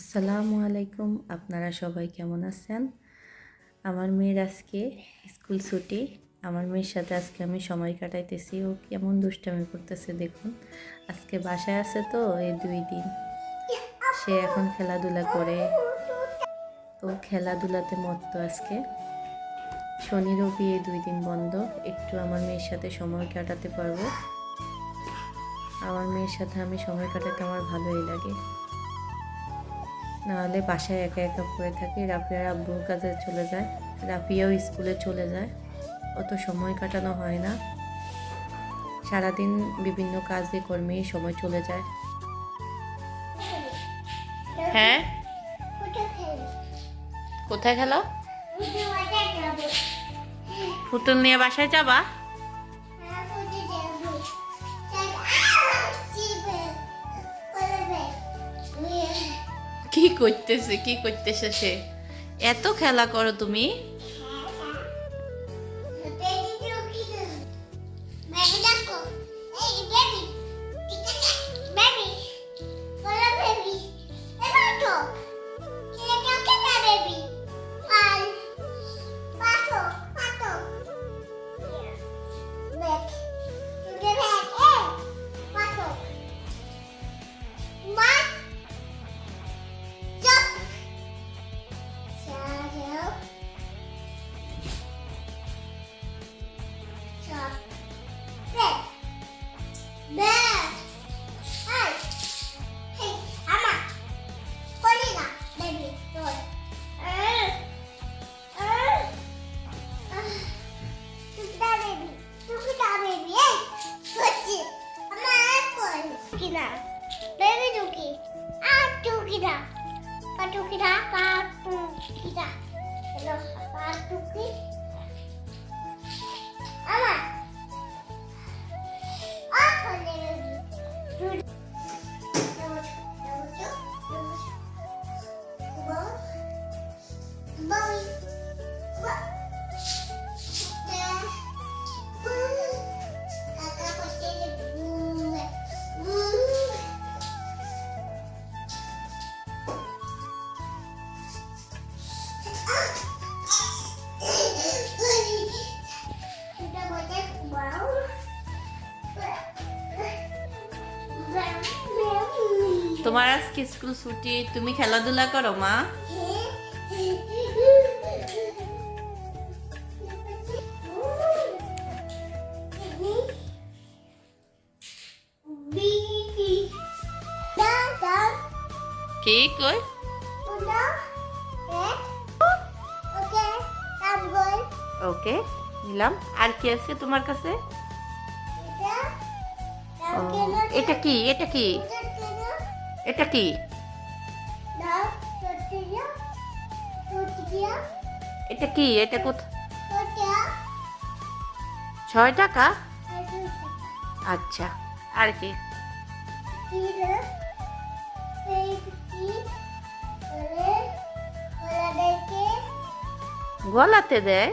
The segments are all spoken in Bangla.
আসসালামু আলাইকুম। আপনারা সবাই কেমন আছেন? আমার মেয়ের আজকে স্কুল ছুটি। আমার মেয়ের সাথে আজকে আমি সময় কাটাইতেছি। ও কেমন দুষ্টামি করতেছে দেখুন। আজকে বাসায় আছে তো এই দুই দিন। সে এখন খেলাধুলা করে। ও খেলাধুলাতে মত্ত আজকে। শনি, রবি এই দুই দিন বন্ধ। একটু আমার মেয়ের সাথে সময় কাটাতে পারব। আমার মেয়ের সাথে আমি সময় কাটাতে আমার ভালোই লাগে। নাহলে বাসায় একা একা পড়ে থাকি। রাফিয়ার আব্বুর কাজে চলে যায়। রাফিয়াও স্কুলে চলে যায়। অত সময় কাটানো হয় না। সারাদিন বিভিন্ন কাজে কর্মেই সময় চলে যায়। হ্যাঁ? কোথায় খেলো পুতুল নিয়ে বাসায় যাবা? কি করতেছে? কি করতেছে সে? এত খেলা করো তুমি। তোমার আজকে স্কুল ছুটি, তুমি খেলাধুলা করো, মা। কি কই? ওকে, নিলাম। আর কি আছে তোমার কাছে? এটা কি? এটা কি? এটা কি? এটা কি? এটা কোথা ছয় টাকা? আচ্ছা আর কি? গলাতে দেয়?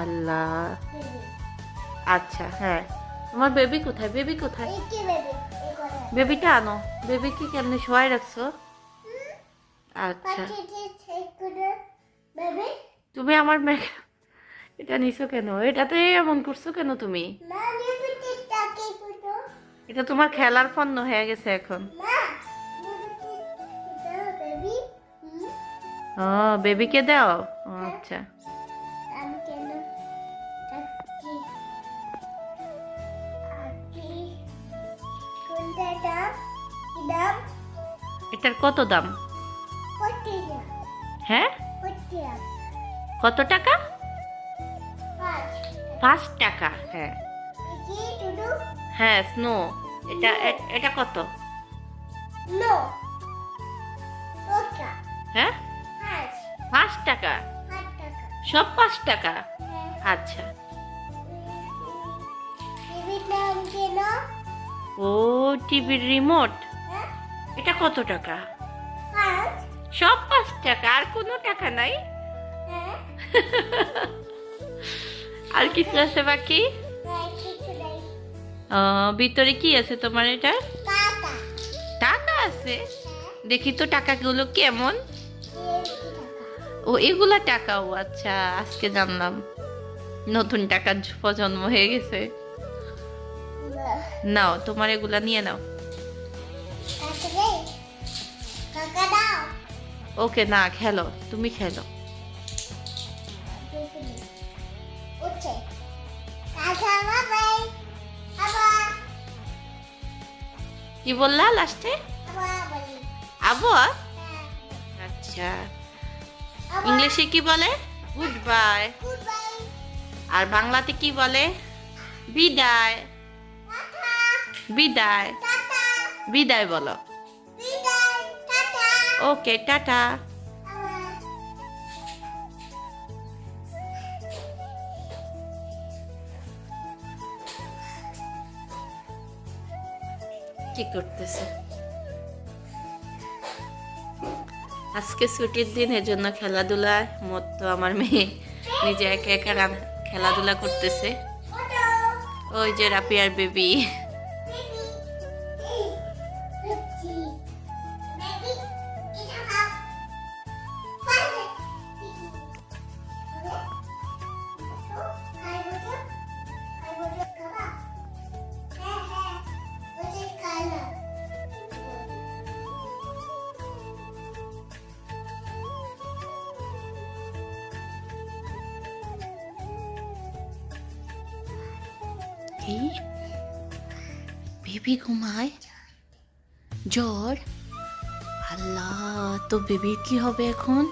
আল্লাহ। আচ্ছা হ্যাঁ। তোমার বেবি কোথায়? বেবি কোথায়? বেবিটা আনো। বেবিকে কেমনে শোয়াই রাখছো? আচ্ছা। তুমি আমার এটা নিছো কেন? এটাতে এমন করছ কেন তুমি? এটা তোমার খেলার পণ্য হয়ে গেছে এখন। ও বেবিকে দাও? ও, আচ্ছা। এটার কত দাম? হ্যাঁ? কত টাকা? পাঁচ। টাকা হ্যাঁ। হ্যাঁ স্নো। এটা এটা কত? হ্যাঁ? পাঁচ। পাঁচ টাকা। সব পাঁচ টাকা? হ্যাঁ। আচ্ছা। ও টিভির রিমোট হ্যাঁ। এটা কত টাকা? সব পাঁচ টাকা আর কোনো টাকা নাই? হ্যাঁ। আর কিছু আছে বাকি? ভিতরে কি আছে তোমার এটা টাকা। আছে? হ্যাঁ। দেখি তো টাকাগুলো কেমন। ও এগুলা টাকা ও আচ্ছা আজকে জানলাম। নতুন টাকার প্রজন্ম হয়ে গেছে। নাও, তোমার এগুলা নিয়ে নাও। ওকে, না, খেলো, তুমি খেলো। কি বললা লাস্টে? হ্যাঁ আচ্ছা। ইংলিশে কি বলে? Good bye. আর বাংলাতে কি বলে? বিদায়। বিদায়। বিদায় বলো। Okay, tata. কি করতেছে? আজকে ছুটির দিন এর জন্য খেলাধুলায় মতো আমার মেয়ে নিজে একা একা খেলাধুলা করতেছে। ওই যে রাপিয়ার বেবি। এই বেবি ঘুমায় জ্বর আল্লাহ তো বেবির কি হবে এখন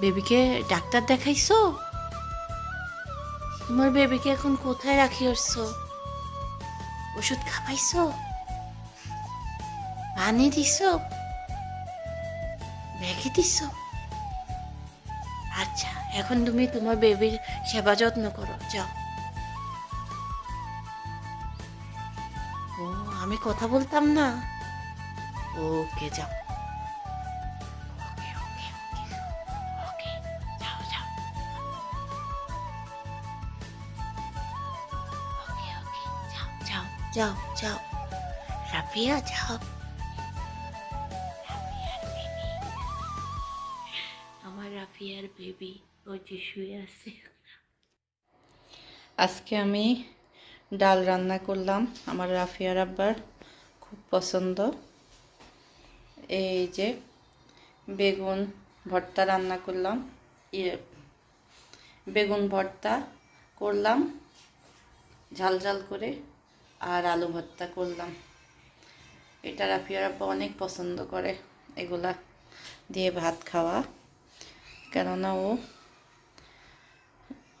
বেবিকে ডাক্তার দেখাইছো তোমার বেবিকে এখন কোথায় রাখি আসছো ওষুধ খাওয়াইছো পানি দিছো ব্যাগে দিছো আচ্ছা এখন তুমি তোমার বেবির সেবা যত্ন করো, যাও। আমি কথা বলতাম না। ওকে যাও। ওকে ওকে ওকে ওকে যাও যাও। ওকে ওকে যাও যাও। যাও যাও। রাফিয়া যাও। আমার রাফিয়ার বেবি ওই যে শুয়ে আছে। আজকে আমি ডাল রান্না করলাম আমার রাফিয়ার আব্বার, খুব পছন্দ। এই যে বেগুন ভর্তা রান্না করলাম ইয়ে বেগুন ভর্তা করলাম, ঝাল ঝাল করে, আর আলু ভর্তা করলাম। এটা রাফিয়ার আব্বা অনেক পছন্দ করে এগুলা দিয়ে ভাত খাওয়া। কেননা ও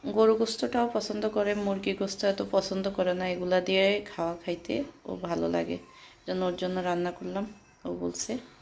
গরু গোস্তটাও পছন্দ করে, মুরগি গোস্ত এত পছন্দ করে না, এগুলা দিয়ে খাওয়া খাইতে ও ভালো লাগে। জন্য ওর জন্য রান্না করলাম, ও বলছে।